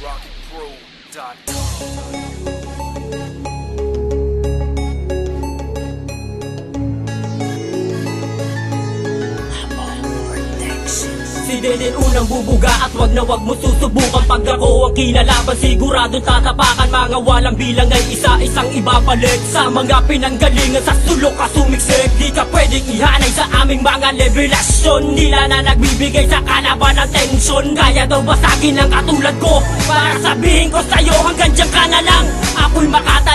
RocketPro.com. Si Deden unang bubuga at wag na wag mo susubukan. Pag ako ang kinalaban siguradong tatapakan. Mga walang bilang ay isa-isang ibabalik. Sa mga pinanggalingan sa sulok ka sumiksik. Di ka pwedeng ihanay sa aming mga levelasyon Nila na nagbibigay sa kalaban ng tensyon. Kaya daw basagin ang katulad ko. Para sabihin ko sa'yo hanggang dyan ka na lang. Ako'y makata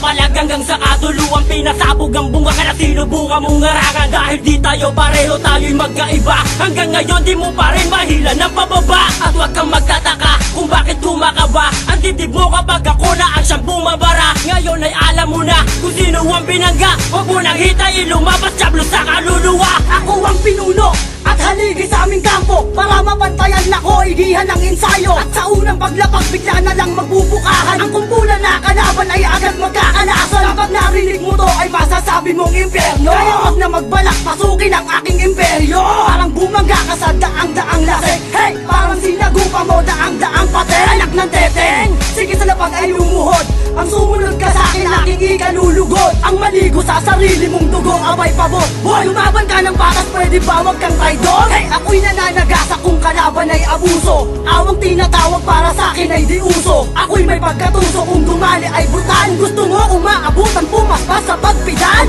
bumabalag hanggang sa katuluan Pinasabog ang bunga ka na sinubukan mong ngarangan Dahil di tayo pareho tayo'y magkaiba. Hanggang ngayon di mo pa rin mahila ng pababa. At huwag kang magtataka kung bakit kumakaba. Ang dibdib mo kapag ako na ang siyang bumabara. Ngayon ay alam mo na kung sino ang binangga Huwag mo nang hitayin lumabas sa kaluluwa igihan ng ensayo. At sa unang paglapag bigla na lang magbubukahan. Ang kumpulan na kalaban ay agad magkakalasan Kapag narinig mo to ay masasabi mong impyerno. Kaya wag na magbalak pasukin ang aking imperyo. Parang bumangga ka sa daang-daang lasik Hey! Parang sinagupa mo daang-daang paten Anak ng teteng Sige sa lapag ay lumuhod Ang sumunod ka sa akin aking ikalulugod Ang maligo sa sarili mong dugo abay pabot Boy! Lumaban ka ng patas pwede ba wag kang traidor? Hey! Ako'y nananagasa kung kalaban ay abuso Awang tinatawag para sa akin ay di uso Ako'y may pagkatuso kung dumali ay brutal Gusto mo umaabutan pumaspas sa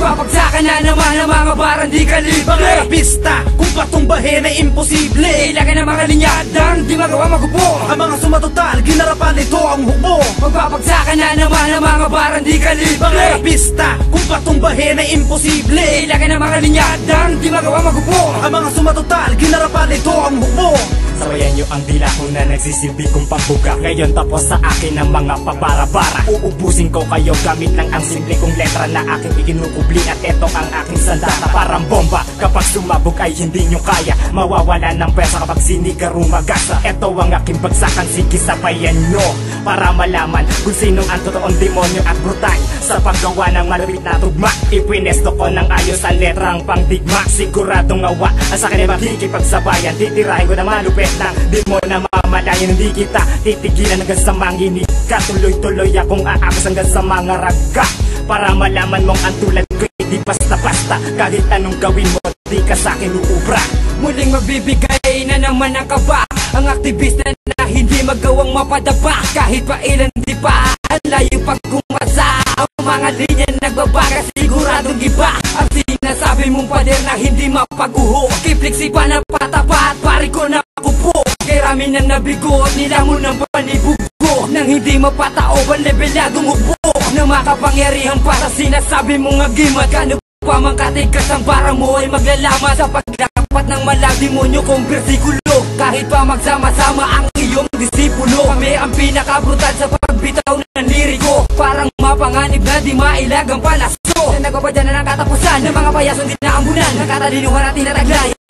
Papagsakan na naman ang mga barang di kalibang Mga pista, kung patumbahin ay imposible. Ilagay ng mga linyadang di magawa magupo. Ang mga sumatotal, ginarapan nito ang hukbo Magpapagsakan na naman ang mga barang di kalibang Mga pista, kung patumbahin ay imposible. Ilagay ng mga linyadang di magawa magupo. Ang mga sumatotal, ginarapan nito ang hukbo Sabayan nyo ang dila ko na nagsisilbi kong pambuga. Ngayon tapos sa akin ang mga pabara-bara. Uubusin ko kayo gamit lang ang simple kong letra na aking ikinukubli At eto ang aking sandata. Parang bomba Kapag sumabog ay hindi nyo kaya. Mawawala ng pesa kapag siniga rumagasa. Eto ang aking bagsakan, sige sabayan nyo. Para malaman kung sinong ang totoong demonyo at brutal. Sa paggawa ng malapit na tugma Ipwinesto ko ng ayos sa letrang pangdigma. Siguradong awa ang sa akin ay makikipagsabayan Titirahin ko na malupit lang Di mo na mamalayan Hindi kita titigilan hanggang sa manginig ka. Tuloy-tuloy akong aakos hanggang sa mga raga. Para malaman mong ang tulad ko Hindi basta-basta. Kahit anong gawin mo Di ka sa'kin uubra. Muling magbibigay na naman ang kaba. Ang aktivista na hindi magawang mapadaba Kahit pa ilan di pa Ang layo pag kumasa Ang mga linya nagbabaga Siguradong iba. Ang sinasabi mong pader na hindi mapaguho. Kipliksi pa na na kupo Kay rami na nabigo Nila mo ng panibugo Nang hindi mapatao Ang lebeladong ubo. Na makapangyarihan para sinasabi mong agimat Kano pa mang katigas ang para mo ay maglalaman Sa pagdapat ng malademonyo kong bersikulo Kahit pa magsama-sama ang iyong disipulo Kami ang pinakabrutal sa pagbitaw ng liriko. Parang mapanganib na di mailagang palaso. Na nagpapadyan na ng katapusan Ng mga payasong di naambunan Nakatalinuhan at tinataglay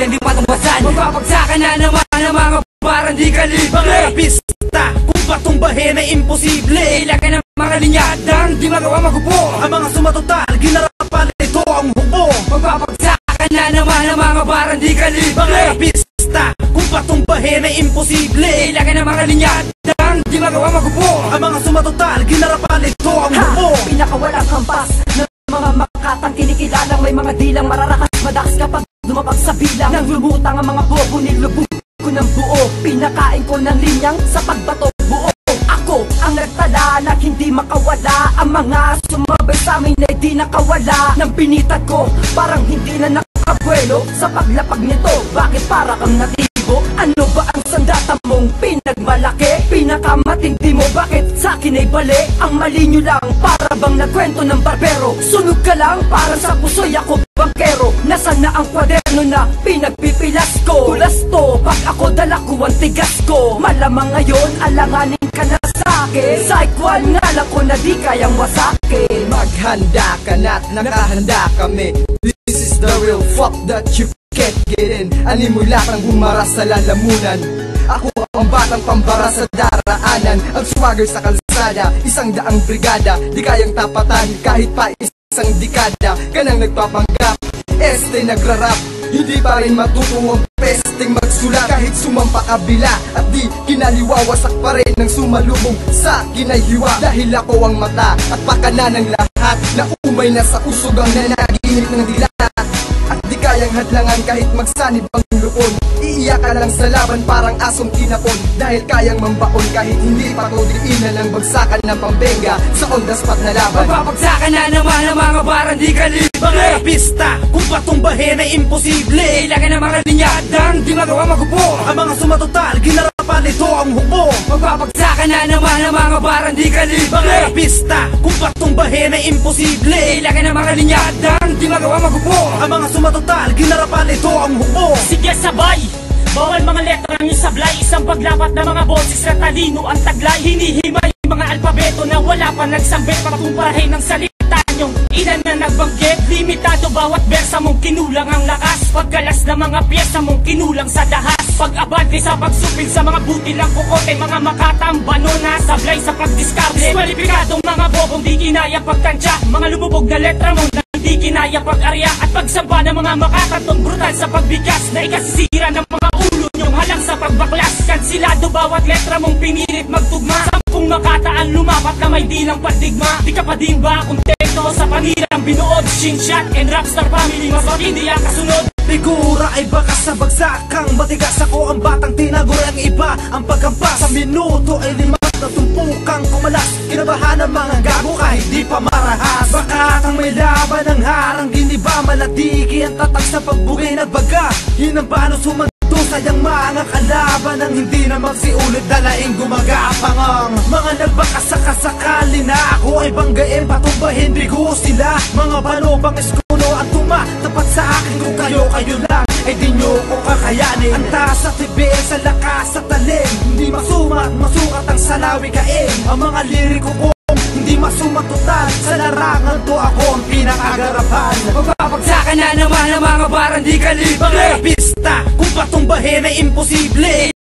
Ang isa pamilyang di matumbasan. Magpapagsakan na naman ang mga parang di kalibang. Eh, Mga pista kung patumbahin ay imposible. Ilagay ng mga linyadang di magawa magupo Ang mga sumatotal ginarapan nito ang hukbo Magpapagsakan na naman ang mga parang di kalibang. Mga pista kung patumbahin ay imposible. Ilagay ng mga linyadang di magawa magupo Ang mga sumatotal ginarapan nito ang hukbo Pinakawalang hampas ng mga makatang kinikilalang May mga dilang mararakas madakas kapag lumapag sa bilang Nang lumutang ang mga bobo nilubog ko ng buo. Pinakain ko ng linyang sa pagbato buo. Ako ang nagtala na hindi makawala. Ang mga sumabay sa amin ay di nakawala. Nang pinitad ko parang hindi na nakabuelo Sa paglapag nito bakit para kang natibo? Ano ba ang sandata mong pinagmalaki? Pinakamatindi mo bakit sa akin ay bali Ang mali nyo lang para bang nagkwento ng barbero? Sunog ka lang para sa puso'y ako bangkero Nasaan na ang kwaderno na pinagpipilas ko? Tulas to pag ako dala ko ang tigas ko. Malamang ngayon alanganin ka na sa akin. Psych nga lang ko na di kayang wasakin. Maghanda ka na't nakahanda kami. This is the real fuck that you can't get in. Animula kang bumara sa lalamunan? Ako ang batang pambara sa daraanan. Ang swagger sa kalsada Isang daang brigada. Di kayang tapatan kahit pa isang dekada ka nang nagpapanggap. Este nagrarap Hindi pa rin matuto ang pesting magsulat. Kahit sumampa kabila At di kinaliwawasak pa rin Nang sumalubong sa kinayhiwa Dahil ako ang mata at pakana ng lahat Na umay na sa usog ang nanaginip ng dilat. At kayang hadlangan kahit magsanib ang lupon. Iiyak ka lang sa laban parang asong tinapon. Dahil kayang mambaon kahit hindi pa to diinan ng bagsakan ng pambenga Sa on the spot na laban. Mapapagsakan na naman ang mga barang di kalibang Mga pista, kung patumbahin ay imposible. Kailangan ng mga linyadang di magawa magupo. Ang mga sumatotal, ginarapan ito ang hukbo Magpapagsakan na naman ang mga barang di kalibang Mga pista, kung patumbahin ay imposible. Kailangan ng mga linyadang di magawa magupo Ang mga sumatotal, ginarapan ito ang hukbo Sige sabay! Bawal mga letra ng sablay. Isang paglapat ng mga boses na talino ang taglay. Hinihimay mga alpabeto na wala pa nagsambit. Pagkumparahin ng salita ina na nagbanggit Limitado bawat bersa mong kinulang ang lakas. Pagkalas ng mga pyesa mong kinulang sa dahas. Pag-abante sa pagsupil sa mga buti lang kukote Mga makatambano na sablay sa pagdiskarte. Diskwalipikadong mga bobong di kinaya pagtansya. Mga lumubog na letra mo na hindi kinaya pag-arya. At pagsamba ng mga makakatong brutal sa pagbigkas Na ikasisira ng mga ulo niyong halang sa pagbaklas. Kansilado bawat letra mong pinilit magtugma. Sampung makataan lumapat na may dilang padigma. Di ka pa din ba panirang Shin shot and rapstar family mas hindi ang kasunod. Figura ay baka sa bagsakang Matigas. Ako ang batang tinaguri ang iba. Ang pagkampas sa minuto ay lima na tumpukang kumalas. Kinabahan ng mga gago kahit di pa marahas. Bakatang may laban ng harang giniba Malatigi ang tatak sa pagbugay nagbaga Hinambano sumando sayang mga kalaban Ang hindi na magsiulit dalaing gumagapang. Ang Mga nagbakasakasakali na ako ay banggain Patumbahin bigo sila? Mga banobang eskuno at tuma Tapat sa akin kung kayo kayo lang. Ay di nyo ko kakayanin. Ang taas at tibig sa lakas sa talim Hindi masumat, masukat ang salawi kain. Ang mga liriko ko hindi masumat total. Sa larangan to ako ang pinakagarapan. Magpapagsakan na naman ang mga barang di kalibang Mga pista, kung patumbahin ay imposible